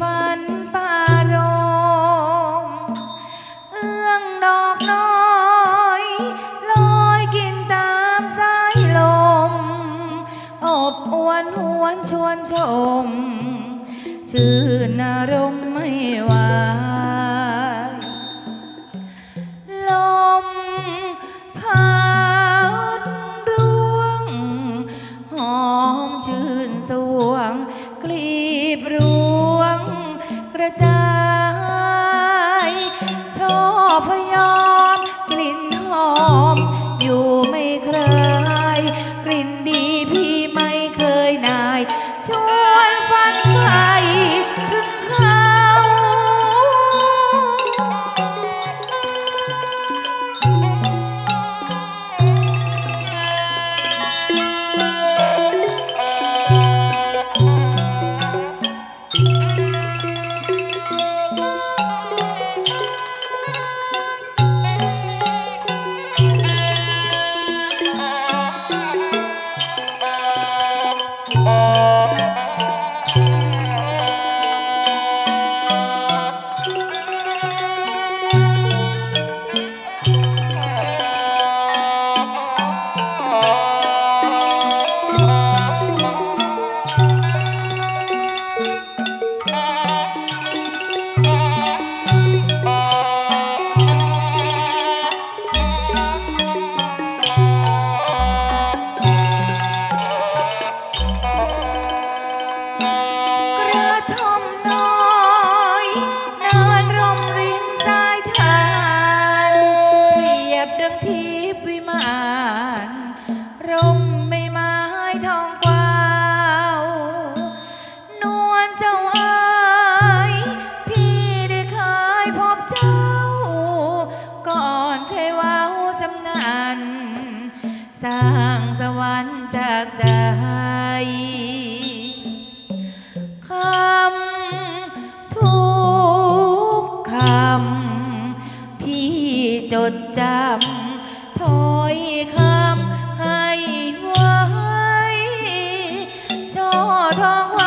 ฝันป่ารมเอื้องดอกน้อยลอยกินตามสายลม อบอวนหวนชวนชม ชื่นอารมณ์ไม่ไหวล พยอมกลิ่นหอม สร้างสวรรค์จากใจคำทุกคำ พี่จดจำถอยคำให้ไว้ช่อทอง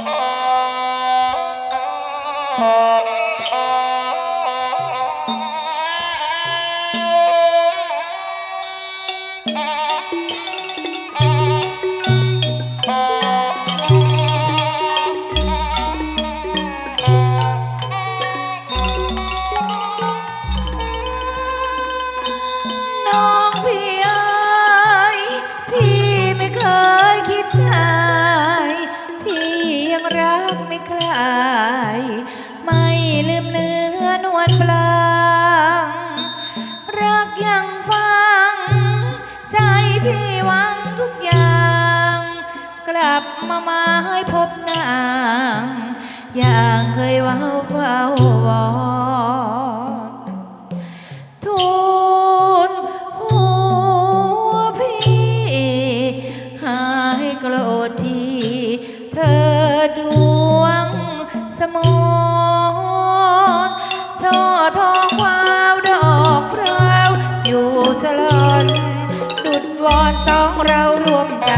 Oh. ไม่คลาย ไม่ลืมเนื้อนวลปลางรักยังฟัง ใจพี่หวังทุกอย่าง กลับมามาให้พบนาง อย่างเคยเว้าเฝ้าวอน สลอนดุดวอนสองเรารวมใจ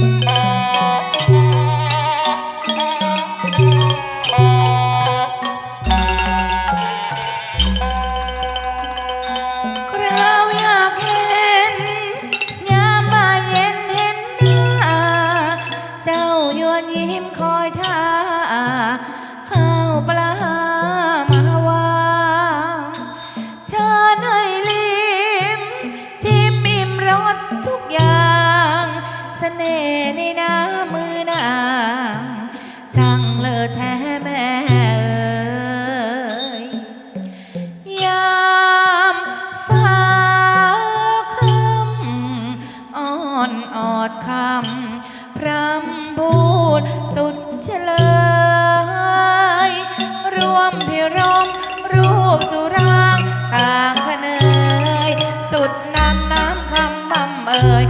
ค ออดคำ พรำพูดสุดเฉลย รวมพิรม รูปสุราง ต่างคเนย สุดน้ำน้ำคำบำเอ่ย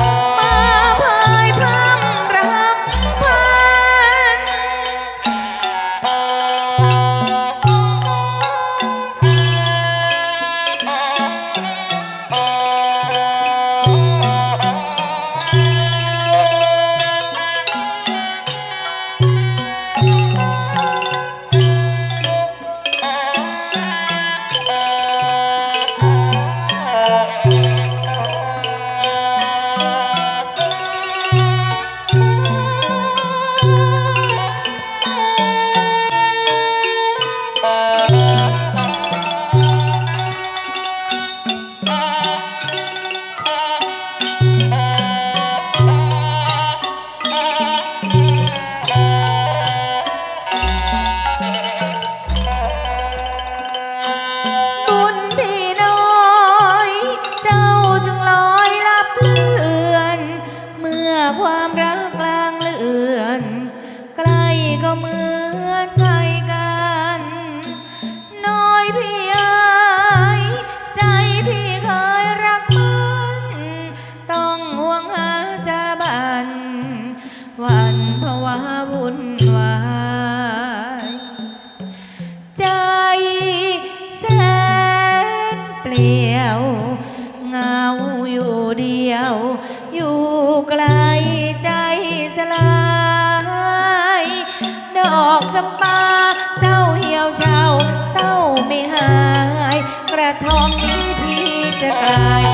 วันภาวะวุ่นวายใจแสนเปลี่ยวเงาอยู่เดียว อยู่ไกลใจสลายดอกจำปาเจ้าเหี่ยวเฉาเศร้าไม่หาย กระทอมนี้พี่จะกลาย